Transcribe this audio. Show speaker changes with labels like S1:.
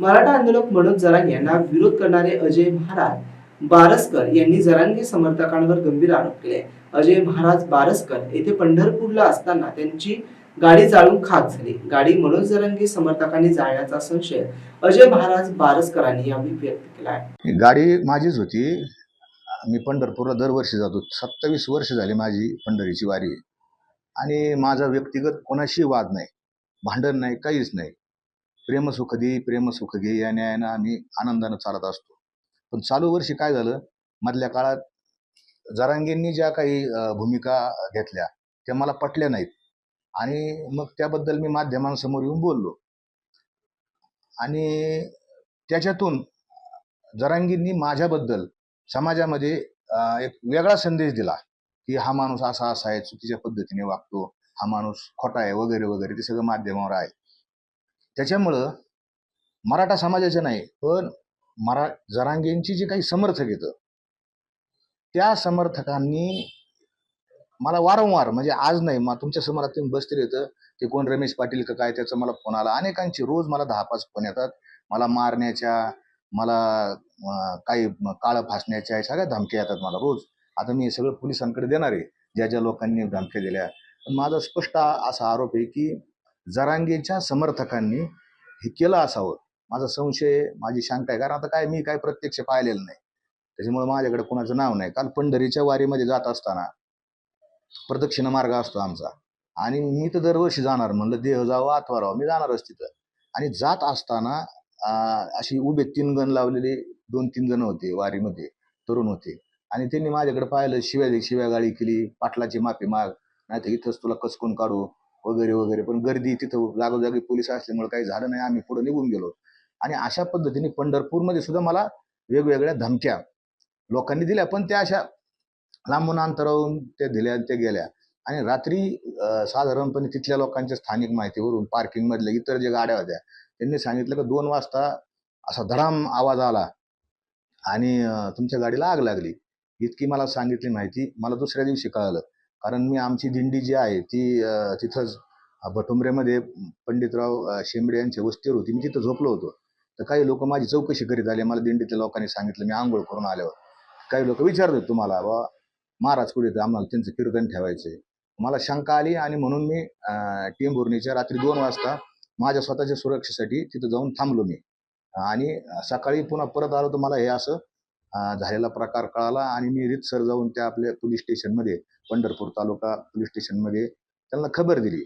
S1: मराठा आंदोलक मनोज जरांग यांना विरोध करणारे अजय महाराज बारसकर यांनी जरांगे समर्थकांवर गंभीर आरोप केले. अजय महाराज बारसकर येथे पंढरपूरला असताना त्यांची गाडी जाळून खाक झाली. गाडी मनोज जरांगे समर्थकांनी जाळण्याचा संशय अजय महाराज बारसकरांनी यावेळी व्यक्त केला आहे.
S2: गाडी माझीच होती. मी पंढरपूरला दरवर्षी जातो. सत्तावीस वर्ष झाली माझी पंढरीची वारी. आणि माझा व्यक्तिगत कोणाशी वाद नाही. भांडण नाही काहीच नाही. प्रेमसुख दे प्रेमसुख घे या न्यायानं आम्ही आनंदानं चालत असतो. पण चालू वर्षी काय झालं? मधल्या काळात जरांगेंनी ज्या काही भूमिका घेतल्या त्या मला पटल्या नाहीत. आणि मग त्याबद्दल मी माध्यमांसमोर येऊन बोललो. आणि त्याच्यातून जरांगींनी माझ्याबद्दल समाजामध्ये एक वेगळा संदेश दिला की हा माणूस असा असा आहे चुकीच्या पद्धतीने वागतो. हा माणूस खोटा आहे वगैरे वगैरे ते सगळं माध्यमावर आहे. त्याच्यामुळं मराठा समाजाचं नाही पण मरा जरांगेंची जी काही समर्थक येतं त्या समर्थकांनी मला वारंवार म्हणजे आज नाही मग तुमच्या समोरात तुम्ही बसतील येतं ते कोण रमेश पाटील का काय त्याचा मला फोन आला. अनेकांची रोज मला दहा पाच फोन येतात. मला मारण्याच्या मला काही काळं फासण्याच्या सगळ्या धमक्या येतात मला रोज. आता मी हे सगळं पोलिसांकडे देणार आहे ज्या ज्या लोकांनी धमक्या दिल्या. पण माझा स्पष्ट असा आरोप आहे की जरांगेच्या समर्थकांनी हे केलं असावं. माझा संशय माझी शंका आहे. कारण आता काय मी काय प्रत्यक्ष पाहिलेलं नाही. त्याच्यामुळे माझ्याकडे कोणाचं नाव नाही. काल पंढरीच्या वारीमध्ये जात असताना प्रदक्षिण मार्ग असतो आमचा. आणि मी तर दरवर्षी जाणार म्हणलं देह जावं अथवा राहावं मी जाणारच तिथं. आणि जात असताना अशी उभे तीन गण लावलेले दोन तीन जण होते वारीमध्ये तरुण होते. आणि त्यांनी माझ्याकडे पाहिलं शिव्या शिव्या गाळी केली पाटलाची माफी माग. नाही तर इथंच तुला कसकून काढू. वगैरे वगैरे. पण गर्दी तिथं जागोजागी पोलीस असल्यामुळे काही झालं नाही. आम्ही पुढे निघून गेलो. आणि अशा पद्धतीने पंढरपूरमध्ये सुद्धा मला वेगवेगळ्या धमक्या लोकांनी दिल्या. पण त्या अशा लांबून अंतरावून त्या दिल्या आणि त्या गेल्या. आणि रात्री साधारणपणे तिथल्या लोकांच्या स्थानिक माहितीवरून पार्किंग मधल्या इतर ज्या गाड्या होत्या त्यांनी सांगितलं की दोन वाजता असा धडाम आवाज आला आणि तुमच्या गाडीला आग लागली. इतकी मला सांगितली माहिती. मला दुसऱ्या दिवशी कळालं. कारण मी आमची दिंडी जी आहे ती तिथंच भटुंबऱ्यामध्ये पंडितराव शेंबडे यांच्या वस्तीवर होती. मी तिथं झोपलो होतो. तर काही लोक माझी चौकशी करीत आले. मला दिंडीतल्या लोकांनी सांगितलं मी आंघोळ करून आल्यावर. काही लोक विचारत होते तुम्हाला बा महाराज कुठे आम्हाला त्यांचं कीर्तन ठेवायचं मला शंका आली आणि म्हणून मी टेंभुर्णीच्या रात्री दोन वाजता माझ्या स्वतःच्या सुरक्षेसाठी तिथं जाऊन थांबलो मी. आणि सकाळी पुन्हा परत आलो तर मला हे असं झालेला प्रकार कळाला आणि मी रीतसर जाऊन त्या आपल्या पोलीस स्टेशनमध्ये पंढरपूर तालुका पोलीस स्टेशनमध्ये त्यांना खबर दिली.